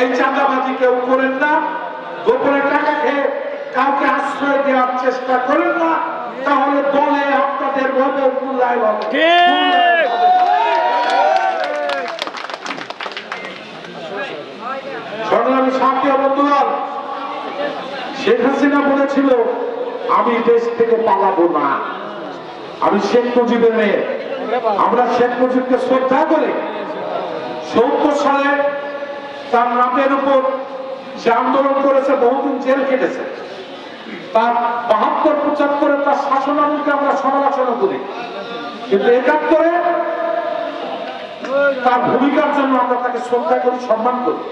এই চাঁদাবাজি কেউ করেন না। গোপনে টাকা খেয়ে কাউকে আশ্রয় দেওয়ার চেষ্টা করেন না। তাহলে দলে আপনাদের হবে মূল্যায়ন হবে। সংগ্রামী সাথী বন্ধুগণ শেখ হাসিনা বলেছিল আমি দেশ থেকে পালাবো না। আমি শেখ মুজিবের মেয়ে। আমরা শেখ মুজিবকে শ্রদ্ধা করি। সত্তর সালে তার নামের উপর সে আন্দোলন করেছে, বহুদিন জেল কেটেছে তার বাহাত্তর, পঁচাত্তরে তার শাসনামলকে আমরা সমালোচনা করি। কিন্তু একাত্তরে তার ভূমিকার জন্য আমরা তাকে শ্রদ্ধা করি, সম্মান করি।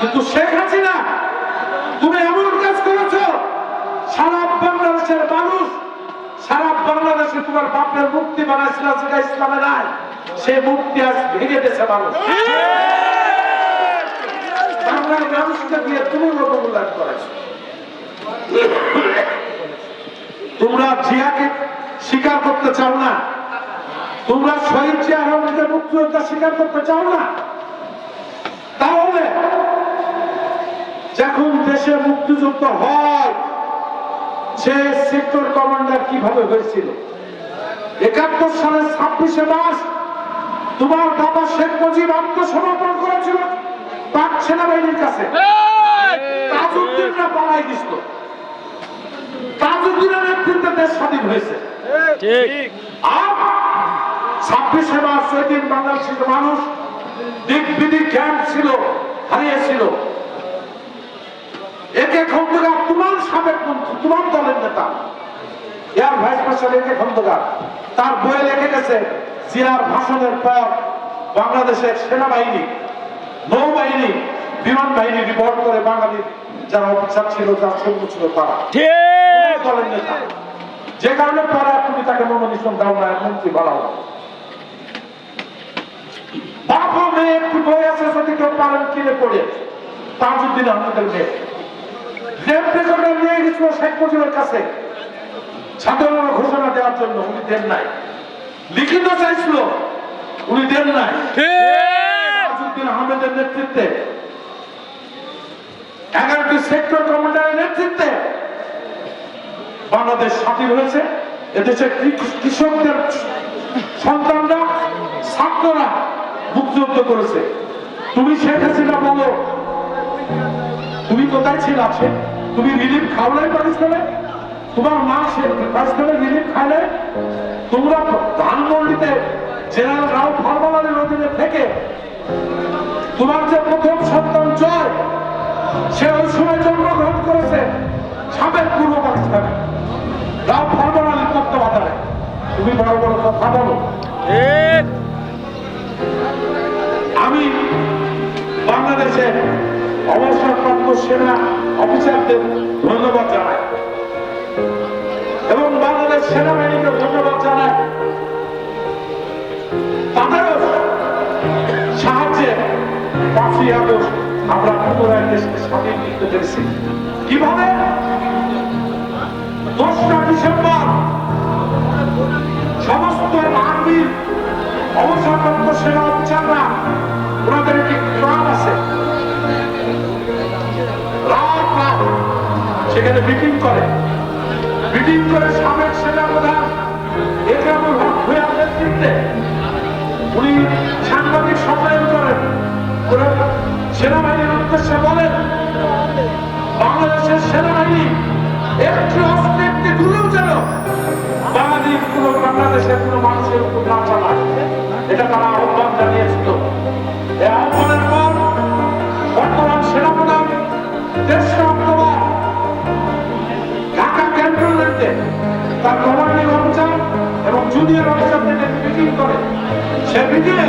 কিন্তু শেখ হাসিনা, তুমি এমন কাজ করেছ, সারা বাংলাদেশের মানুষ, সারা বাংলাদেশে তোমার বাপের মুক্তি বানাইছিল সেটা ইসলামে নাই সে মুক্তি আজ ভেঙে দিয়েছে মানুষ। বাংলার মানুষকে দিয়ে তুমি অবমূল্যায়ন করেছ। তোমরা জিয়াকে স্বীকার করতে চাও না। তোমরা শহীদ জিয়া রহমানকে মুক্তিযোদ্ধা স্বীকার করতে চাও না। তাহলে যখন দেশে মুক্তিযুদ্ধ হয়, সে সেক্টর কমান্ডার কীভাবে হয়েছিল? একাত্তর সালের ছাব্বিশে মাস তোমার বাবা শেখ মুজিব আত্মসমর্পণ করেছিল। পাক সেনাবাহিনীর কাছে। তাজউদ্দিনরা পালাই দিছিল। তাজউদ্দিনের নেতৃত্বে দেশ স্বাধীন হয়েছে। ঠিক। আর ছাব্বিশে মার্চ ওই দিন বাংলাদেশের মানুষ দিক বিদিক জ্ঞান ছিল হারিয়েছিল একে খন্দকার তোমার সাবেক মন্ত্রী তোমার দলের নেতা। এয়ার ভাইস প্রেসিডেন্ট একে খন্দকার। তার বইয়ে লিখে গেছে জিয়ার ভাষণের পর বাংলাদেশের সেনাবাহিনী নৌবাহিনী বিমান বাহিনী রিপোর্ট করে বাঙালির যারা অফিসার ছিল যারা সৈন্য ছিল তারা। দলের নেতা। যে কারণে পরে তুমি তাকে নমিনেশন দাও না মন্ত্রী বাপ মেয়ে একটু বই আছে কেউ পারেন কিনে পড়ে। তাজউদ্দিন আহমেদের মেয়ে। নিয়ে গেছিল শেখ মুজিবের কাছে। ছাত্ররা ঘোষণা দেওয়ার জন্য উনি দেন নাই। লিখিত চাইছিল উনি দেন নাই। ঠিক। তাজউদ্দিন আহমেদের নেতৃত্বে, এগারোটি সেক্টর কমান্ডারের নেতৃত্বে বাংলাদেশ স্বাধীন হয়েছে। এদেশে কৃষকদের সন্তানরা, ছাত্ররা মুক্তিযুদ্ধ করেছে। তুমি শেখ হাসিনা বলো, তুমি কোথায় ছিল আছে তুমি রিলিফ খাও নাই পাকিস্তানে? তোমার মা সে পাকিস্তানে রিলিফ খায় নাই? তোমরা ধানমন্ডিতে জেনারেল রাও ফরমালের অধীনে থেকে তোমার যে প্রথম সন্তান জয় সে ওই সময় জন্মগ্রহণ করেছে সাবেক পূর্ব পাকিস্তানে। রাও ফরমান আলী তত্ত্বাবধানে। তুমি বড় বড় কথা বলো। আমি বাংলাদেশে অবসরপ্রাপ্ত সেনা অফিসারদের ধন্যবাদ জানাই। এবং বাংলাদেশ সেনাবাহিনীকে ধন্যবাদ জানাই। সাহায্যে পাঁচই আগস্ট আমরা পুনরায় দেশকে স্বাধীন পেরেছি। কীভাবে? দশটা ডিসেম্বর, সমস্ত অবসরপ্রাপ্ত সেনা অফিসাররা, ওনাদের একটি ক্লাব আছে। সেখানে মিটিং করে। মিটিং করে সাবেক সেনা সেনাবাহিনীর উদ্দেশ্যে বলেন, বাংলাদেশের সেনাবাহিনী একটি অস্ত্র একটি গুলো যেন বাঙালির কোন বাংলাদেশের কোন মানুষের উপর না চালায়। এটা তারা আহ্বান জানিয়েছিল। এই আহ্বানের পর বর্তমান সেনাপ্রধান তেসরা অক্টোবর ঢাকা ক্যান্টনমেন্টে তার কমান্ডিং অফিসার এবং জুনিয়র অফিসারদের মিটিং করে। সে মিটিংয়ে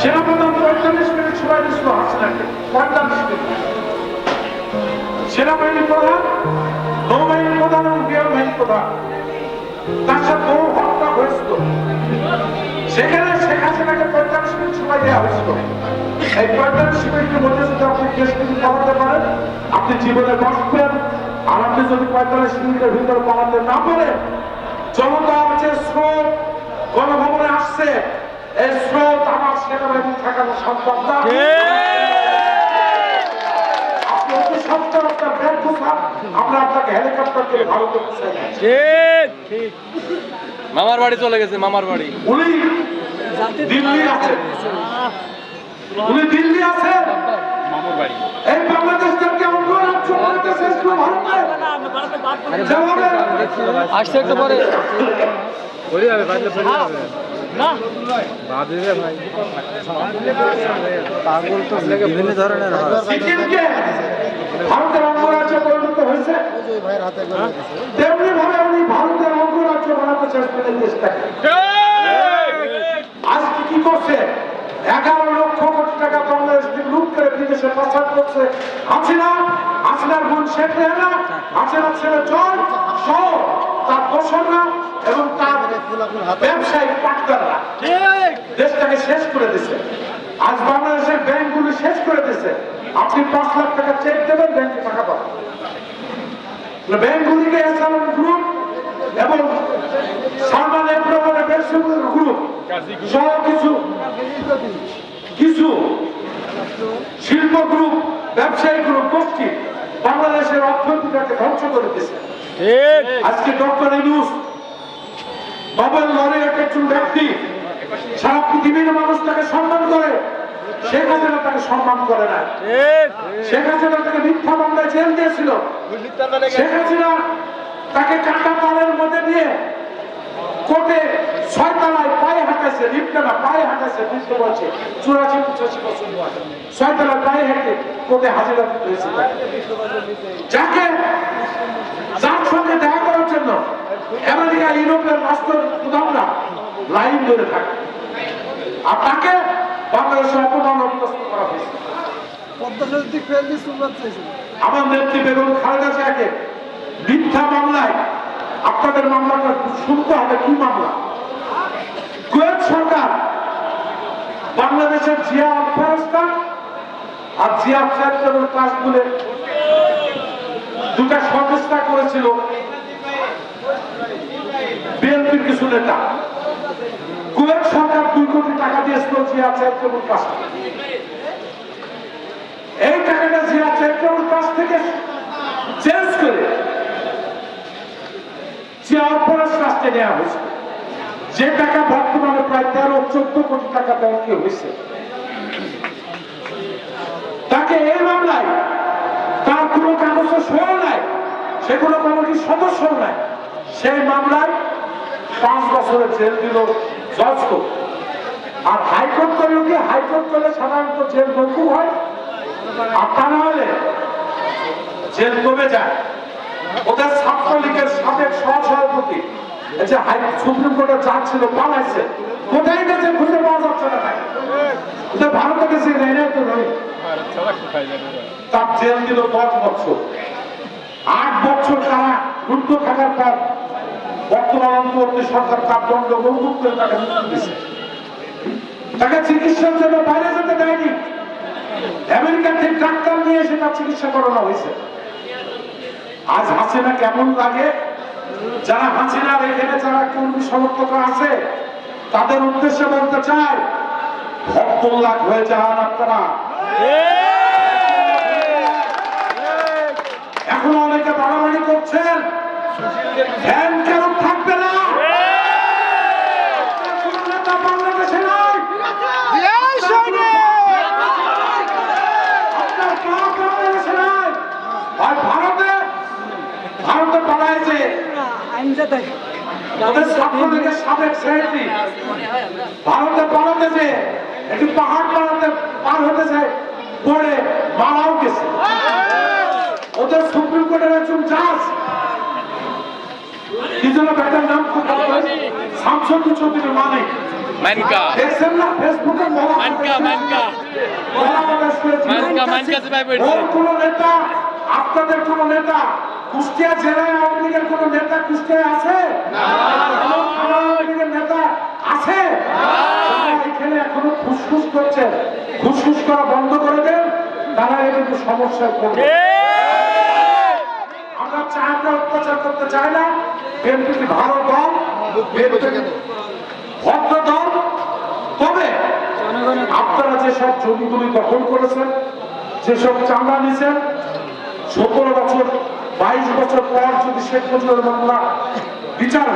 সেনাপ্রধান পঁয়তাল্লিশ মিনিট সময় দিচ্ছিল হাসিনাকে, পঁয়তাল্লিশ মিনিট। সেনাবাহিনী প্রধান, নৌবাহিনী প্রধান এবং বিমান প্রধান, তার সাথে বহু হত্যা হয়েছিল। সেখানে শেখ হাসিনাকে পঁয়তাল্লিশ মিনিট সময় দেওয়া হয়েছিল। এই পঁয়তাল্লিশ মিনিটের মধ্যে যদি আপনি দেশ থেকে পালাতে পারেন, আপনি জীবনে বাঁচবেন। আর আপনি যদি পঁয়তাল্লিশ মিনিটের ভিতরে পালাতে না পারেন জনতার যে স্রোত গণভবনে আসছে। এই স্রোত আমার সেনাবাহিনী ঠেকানো সম্ভব না। আপনি অতি সত্তর আপনার ব্যর্থতা আমরা আপনাকে হেলিকপ্টার করে ভারতে ঠিক ঠিক মামার বাড়ি চলে গেছে মামার বাড়ি। উনি দিল্লি আছেন। উনি দিল্লি আছে মামার বাড়ি। এই বাংলাদেশকে ভারতে? আসছে একটু পরে। যাবে পাগল তো বিভিন্ন ধরনের ভারতের অঙ্গরাজ্য পরিণত হয়েছে। তেমনি ভাবে উনি ভারতের অঙ্গরাজ্য বানাতে চেষ্টা দেশটাকে আজকে কি করছে? এগারো লক্ষ কোটি টাকা বাংলাদেশ থেকে লুট করে বিদেশে পাচার করছে হাসিনা। হাসিনার বোন শেখ রেহানা হাসিনার ছেলে জন সহ তার দোসররা এবং তার ব্যবসায়িক পাটকাররা দেশটাকে শেষ করে দিছে। আজ বাংলাদেশের ব্যাংকগুলি শেষ করে দিছে। আপনি পাঁচ লাখ টাকা চেক দেবেন ব্যাংকে টাকা পাবেন। ব্যাংকগুলিকে এসালাম গ্রুপ এবং সালমান ব্যবসায়িক গ্রুপ সহ কিছু কিছু শিল্প গ্রুপ ব্যবসায়ী গ্রুপ গোষ্ঠী বাংলাদেশের অর্থনীতিটাকে ধ্বংস করে ঠিক আজকে ডক্টর ইনুস নোবেল লরিয়েট একজন ব্যক্তি। সারা পৃথিবীর মানুষ তাকে সম্মান করে। শেখ হাসিনা তাকে সম্মান করে না। শেখ হাসিনা তাকে মিথ্যা মামলায় জেল দিয়েছিল। শেখ হাসিনা তাকে কাটা তালের মধ্যে দিয়ে কোর্টে ছয় তলায় পায়ে হাঁটাইছে লিফটে না পায়ে হাঁটাইছে বুঝতে পারছে চুরাশি পঁচাশি বছর বয়স। ছয় তলায় পায়ে হেঁটে কোর্টে হাজিরা দিতে হয়েছে যাকে যার সঙ্গে দেখা করার জন্য আমেরিকা ইউরোপের রাষ্ট্র প্রধানরা লাইন ধরে থাকে। আর তাকে বাংলাদেশে অপমান অভ্যস্ত করা হয়েছে। আমার নেত্রী বেগম খালেদা জিয়াকে মিথ্যা মামলায় আপনাদের মামলাটা শুনতে হবে কি মামলা? কুয়েত সরকার বাংলাদেশের জিয়া আফগানিস্তান আর জিয়া দুটা সংস্থা করেছিল, বিএনপির কিছু নেতা। কুয়েত সরকার দুই কোটি টাকা দিয়েছিল জিয়া ট্রাস্ট এই টাকাটা জিয়া ট্রাস্ট থেকে চেঞ্জ করে নেওয়া হয়েছে। যে টাকা বর্তমানে প্রায় তেরো, চোদ্দ কোটি টাকা ব্যাংকে হয়েছে। তাকে এই মামলায় তার কোনো কাগজ সহ নাই, সে কোনো কমিটির সদস্য নাই। সেই মামলায় পাঁচ বছরের জেল দিল জজ আর হাইকোর্ট করল কি হাইকোর্ট করলে সাধারণত জেল মৌকুব হয়। আর তা না হলে জেল কমে যায়। ওদের ছাত্রলীগের সাবেক সহসভাপতি যে সুপ্রিম কোর্টে জাজ ছিল, পালাইছে। কোথায় গেছে খুঁজে পাওয়া যাচ্ছে না ভারতে গেছে রেনে তো নয় তার জেল দিল দশ বছর। আট বছর তারা রুদ্ধ থাকার পর বর্তমান অন্তর্বর্তী সরকার তার দণ্ড মৌকুব করে তাকে দিয়েছে। তাকে চিকিৎসার জন্য বাইরে যেতে দেয়নি। আমেরিকা থেকে ডাক্তার নিয়ে এসে তার চিকিৎসা করানো হয়েছে। আজ হাসিনা কেমন লাগে? যারা হাসিনার এখানে যারা কর্মী সমর্থক আছে, তাদের উদ্দেশ্যে বলতে চাই ভক্তল্লাখ হয়ে যান আপনারা। এখন অনেকে বাড়াবাড়ি করছেন। ফ্যান কেন থাকবে না? বাংলাদেশে নাই। ভারতে ভারতে পালাইছে ছাত্রলীগের সাবেক সেক্রেটারি ভারতে পালাতেছে একটু পাহাড় পাড়াতে পার হতে হতেছে পরে মারাও গেছে। ওদের সুপ্রিম কোর্টের একজন জাজ। কি যেন ব্যাটার নাম খুব চৌধুরী মালিক মানকা। দেখছেন না? ফেসবুকে বলা মানকা মানকা। বলা প্রকাশ মানকা মানকা সবাই বলছে। কোন নেতা আপনাদের কোন নেতা কুষ্টিয়া জেলায় আওয়ামী লীগের কোন নেতা কুষ্টিয়ায় আছে? কোনো আওয়ামী লীগের নেতা আছে? এখানে এখনও খুশখুশ করছে। খুশখুশ করা বন্ধ করে দেন, তারা কিন্তু সমস্যায় পড়বে। আমরা আমরা অত্যাচার করতে চাই না। বিএনপি ভালো দল ভদ্র দল। তবে আপনারা যেসব জমিগুলি দখল করেছেন, যেসব চামড়া নিছেন সতেরো বছর, বাইশ বছর পর যদি শেখ মুজিবুর রহমান বিচার